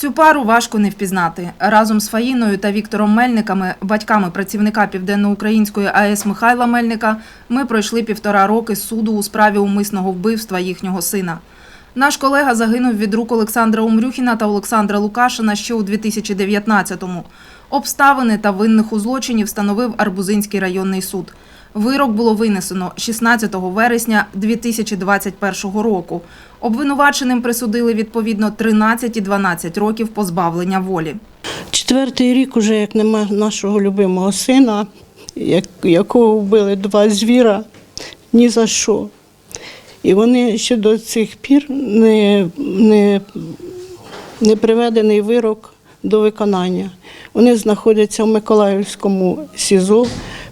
Цю пару важко не впізнати. Разом з Фаїною та Віктором Мельниками, батьками працівника Південноукраїнської АЕС Михайла Мельника, ми пройшли півтора роки суду у справі умисного вбивства їхнього сина. Наш колега загинув від рук Олександра Умрюхіна та Олександра Лукашина ще у 2019-му. Обставини та винних у злочині встановив Арбузинський районний суд. Вирок було винесено 16 вересня 2021 року. Обвинуваченим присудили відповідно 13 і 12 років позбавлення волі. Четвертий рік уже як нема нашого любимого сина, якого вбили два звіра, ні за що. І вони ще до цих пір не, не, не приведений вирок до виконання. Вони знаходяться в Миколаївському СІЗО,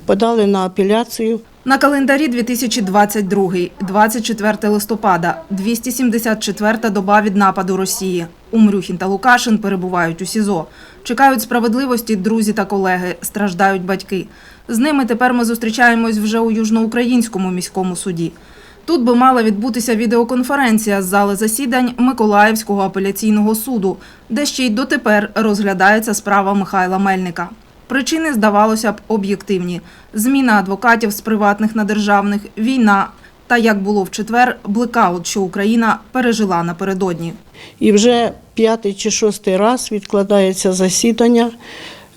подали на апеляцію. На календарі 2022, 24 листопада, 274-та доба від нападу Росії. Умрюхін та Лукашин перебувають у СІЗО. Чекають справедливості друзі та колеги, страждають батьки. З ними тепер ми зустрічаємось вже у Южноукраїнському міському суді. Тут би мала відбутися відеоконференція з зали засідань Миколаївського апеляційного суду, де ще й дотепер розглядається справа Михайла Мельника. Причини, здавалося б, об'єктивні: зміна адвокатів з приватних на державних, війна та, як було в четвер, блекаут, що Україна пережила напередодні. І вже п'ятий чи шостий раз відкладається засідання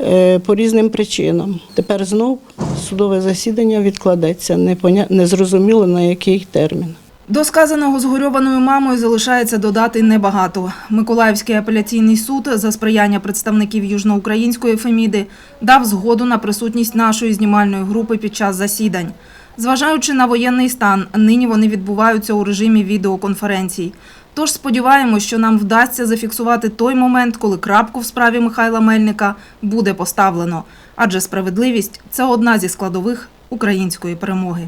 е, по різним причинам. Тепер знов судове засідання відкладеться, непоня... незрозуміло на який термін. До сказаного згорьованою мамою залишається додати небагато. Миколаївський апеляційний суд за сприяння представників южноукраїнської Феміди дав згоду на присутність нашої знімальної групи під час засідань. Зважаючи на воєнний стан, нині вони відбуваються у режимі відеоконференцій. Тож сподіваємось, що нам вдасться зафіксувати той момент, коли крапку в справі Михайла Мельника буде поставлено. Адже справедливість це одна зі складових української перемоги.